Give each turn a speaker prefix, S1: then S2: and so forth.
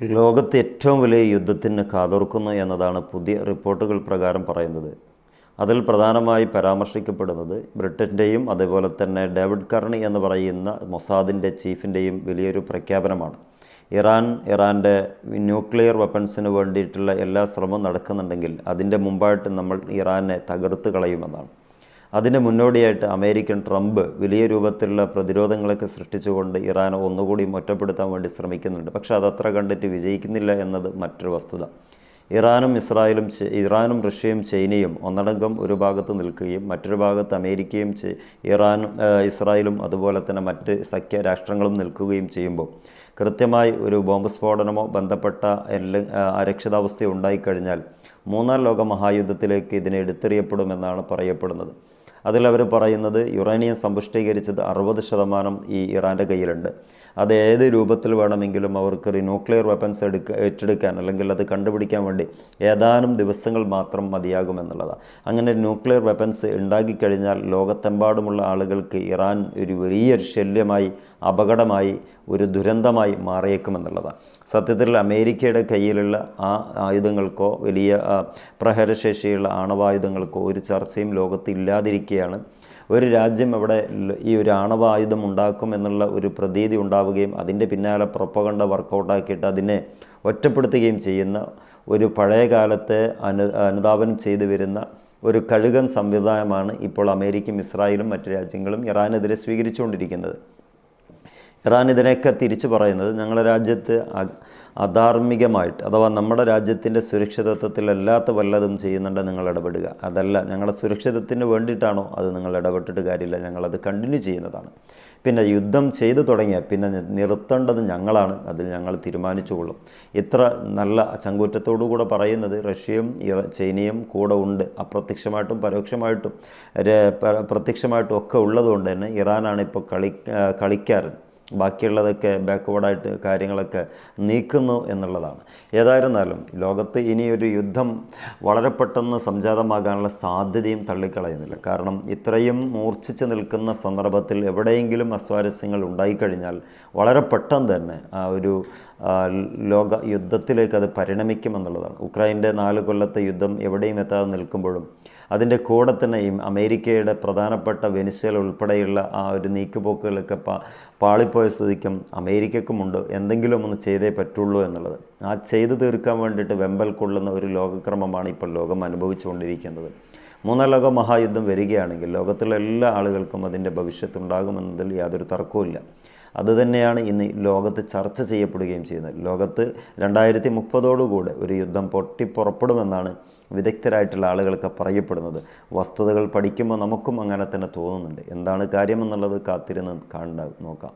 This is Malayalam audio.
S1: ലോകത്ത് ഏറ്റവും വലിയ യുദ്ധത്തിന് കാതോർക്കുന്നു എന്നതാണ് പുതിയ റിപ്പോർട്ടുകൾ പ്രകാരം പറയുന്നത്. അതിൽ പ്രധാനമായി പരാമർശിക്കപ്പെടുന്നത് ബ്രിട്ടന്റെയും അതേപോലെ തന്നെ ഡേവിഡ് കർണി എന്ന് പറയുന്ന മൊസാദിന്റെ ചീഫിന്റെയും വലിയൊരു പ്രഖ്യാപനമാണ്. ഇറാൻ ഇറാന്റെ ന്യൂക്ലിയർ വെപ്പൺസിന് വേണ്ടിയിട്ടുള്ള എല്ലാ ശ്രമവും നടക്കുന്നുണ്ടെങ്കിൽ അതിന്റെ മുമ്പായിട്ട് നമ്മൾ ഇറാനെ തകർത്ത് കളയുമെന്നാണ്. അതിന് മുന്നോടിയായിട്ട് അമേരിക്കൻ ട്രംപ് വലിയ രൂപത്തിലുള്ള പ്രതിരോധങ്ങളൊക്കെ സൃഷ്ടിച്ചുകൊണ്ട് ഇറാനെ ഒന്നുകൂടി ഒറ്റപ്പെടുത്താൻ വേണ്ടി ശ്രമിക്കുന്നുണ്ട്. പക്ഷേ അതത്ര കണ്ടിട്ട് വിജയിക്കുന്നില്ല എന്നത് മറ്റൊരു വസ്തുത. ഇറാനും ഇസ്രായേലും ഇറാനും റഷ്യയും ചൈനയും ഒന്നടങ്കം ഒരു ഭാഗത്ത് നിൽക്കുകയും മറ്റൊരു ഭാഗത്ത് അമേരിക്കയും ഇറാനും ഇസ്രായേലും അതുപോലെ തന്നെ മറ്റ് സഖ്യ രാഷ്ട്രങ്ങളും നിൽക്കുകയും ചെയ്യുമ്പോൾ കൃത്യമായി ഒരു ബോംബ് സ്ഫോടനമോ ബന്ധപ്പെട്ട അരക്ഷിതാവസ്ഥയോ ഉണ്ടായിക്കഴിഞ്ഞാൽ മൂന്നാം ലോക മഹായുദ്ധത്തിലേക്ക് ഇതിനെ എടുത്തെറിയപ്പെടുമെന്നാണ് പറയപ്പെടുന്നത്. അതിലവർ പറയുന്നത് യുറേനിയം സമ്പുഷ്ടീകരിച്ചത് അറുപത് ശതമാനം ഈ ഇറാന്റെ കയ്യിലുണ്ട്. അത് ഏത് രൂപത്തിൽ വേണമെങ്കിലും അവർക്കൊരു ന്യൂക്ലിയർ വെപ്പൻസ് എടുക്ക ഏറ്റെടുക്കാൻ അല്ലെങ്കിൽ അത് കണ്ടുപിടിക്കാൻ വേണ്ടി ഏതാനും ദിവസങ്ങൾ മാത്രം മതിയാകുമെന്നുള്ളതാണ് അങ്ങനെ ന്യൂക്ലിയർ വെപ്പൻസ് ഉണ്ടാക്കിക്കഴിഞ്ഞാൽ ലോകത്തെമ്പാടുമുള്ള ആളുകൾക്ക് ഇറാൻ ഒരു വലിയൊരു ശല്യമായി അപകടമായി ഒരു ദുരന്തമായി മാറിയേക്കുമെന്നുള്ളതാണ് സത്യത്തിൽ അമേരിക്കയുടെ കയ്യിലുള്ള ആ ആയുധങ്ങൾക്കോ വലിയ പ്രഹരശേഷിയുള്ള ആണവായുധങ്ങൾക്കോ ഒരു ചർച്ചയും ലോകത്ത് ഇല്ലാതിരിക്കുകയാണ് ഒരു രാജ്യം അവിടെ ഈ ഒരു ആണവായുധം ഉണ്ടാക്കും എന്നുള്ള ഒരു പ്രതീതി ഉണ്ടാവുകയും അതിന്റെ പിന്നാലെ പ്രൊപ്പകണ്ട വർക്കൗട്ടാക്കിയിട്ട് അതിനെ ഒറ്റപ്പെടുത്തുകയും ചെയ്യുന്ന ഒരു പഴയ കാലത്തെ അനു അനുധാപനം ചെയ്തു വരുന്ന ഒരു കഴുകൻ സംവിധാനമാണ് ഇപ്പോൾ അമേരിക്കയും ഇസ്രായേലും മറ്റു രാജ്യങ്ങളും ഇറാനെതിരെ സ്വീകരിച്ചുകൊണ്ടിരിക്കുന്നത്. ഇറാൻ ഇതിനെയൊക്കെ തിരിച്ചു പറയുന്നത് ഞങ്ങളുടെ രാജ്യത്ത് അധാർമികമായിട്ട് അഥവാ നമ്മുടെ രാജ്യത്തിന്റെ സുരക്ഷിതത്വത്തിലല്ലാത്ത വല്ലതും ചെയ്യുന്നുണ്ട് നിങ്ങൾ ഇടപെടുക. അതല്ല ഞങ്ങളുടെ സുരക്ഷിതത്തിന് വേണ്ടിയിട്ടാണോ അത് നിങ്ങൾ ഇടപെട്ടിട്ട് കാര്യമില്ല ഞങ്ങളത് കണ്ടിന്യൂ ചെയ്യുന്നതാണ്. പിന്നെ യുദ്ധം ചെയ്തു തുടങ്ങിയാൽ പിന്നെ നിർത്തേണ്ടത് ഞങ്ങളാണ് അതിൽ ഞങ്ങൾ തീരുമാനിച്ചുകൊള്ളും. ഇത്ര നല്ല ചങ്കൂറ്റത്തോടു കൂടെ പറയുന്നത് റഷ്യയും ചൈനയും കൂടെ ഉണ്ട്. അപ്രത്യക്ഷമായിട്ടും പരോക്ഷമായിട്ടും പ്രത്യക്ഷമായിട്ടും ഒക്കെ ഉള്ളതുകൊണ്ട് തന്നെ ഇറാനാണ് ഇപ്പോൾ കളി കളിക്കാരൻ. ബാക്കിയുള്ളതൊക്കെ ബാക്ക്വേർഡായിട്ട് കാര്യങ്ങളൊക്കെ നീക്കുന്നു എന്നുള്ളതാണ്. ഏതായിരുന്നാലും ലോകത്ത് ഇനിയൊരു യുദ്ധം വളരെ പെട്ടെന്ന് സംജാതമാകാനുള്ള സാധ്യതയും തള്ളിക്കളയുന്നില്ല. കാരണം ഇത്രയും മൂർച്ഛിച്ച് നിൽക്കുന്ന സന്ദർഭത്തിൽ എവിടെയെങ്കിലും അസ്വാരസ്യങ്ങൾ ഉണ്ടായിക്കഴിഞ്ഞാൽ വളരെ പെട്ടെന്ന് തന്നെ ആ ഒരു ലോക യുദ്ധത്തിലേക്ക് അത് പരിണമിക്കുമെന്നുള്ളതാണ് ഉക്രൈന്റെ നാല് കൊല്ലത്തെ യുദ്ധം എവിടെയും എത്താതെ നിൽക്കുമ്പോഴും അതിന്റെ കൂടെ തന്നെ അമേരിക്കയുടെ പ്രധാനപ്പെട്ട വെനിസ്വേല ഉൾപ്പെടെയുള്ള ആ ഒരു നീക്കുപോക്കുകളൊക്കെ പാ പാളിപ്പോയ സ്ഥിതിക്കും അമേരിക്കക്കുമുണ്ട്. എന്തെങ്കിലും ഒന്ന് ചെയ്തേ പറ്റുള്ളൂ എന്നുള്ളത്. ആ ചെയ്തു തീർക്കാൻ വേണ്ടിയിട്ട് വെമ്പൽ കൊള്ളുന്ന ഒരു ലോകക്രമമാണ് ഇപ്പോൾ ലോകം അനുഭവിച്ചുകൊണ്ടിരിക്കുന്നത്. മൂന്നാം ലോക മഹായുദ്ധം വരികയാണെങ്കിൽ ലോകത്തിലെ എല്ലാ ആളുകൾക്കും അതിന്റെ ഭവിഷ്യത്തുണ്ടാകുമെന്നതിൽ യാതൊരു തർക്കവുമില്ല അതുതന്നെയാണ് ഇന്ന് ലോകത്ത് ചർച്ച ചെയ്യപ്പെടുകയും ചെയ്യുന്നത്. ലോകത്ത് രണ്ടായിരത്തി മുപ്പതോടുകൂടെ ഒരു യുദ്ധം പൊട്ടിപ്പുറപ്പെടുമെന്നാണ് വിദഗ്ധരായിട്ടുള്ള ആളുകളൊക്കെ പറയപ്പെടുന്നത്. വസ്തുതകൾ പഠിക്കുമ്പോൾ നമുക്കും അങ്ങനെ തന്നെ തോന്നുന്നുണ്ട്. എന്താണ് കാര്യമെന്നുള്ളത് കാത്തിരുന്ന് കാണാൻ നോക്കാം.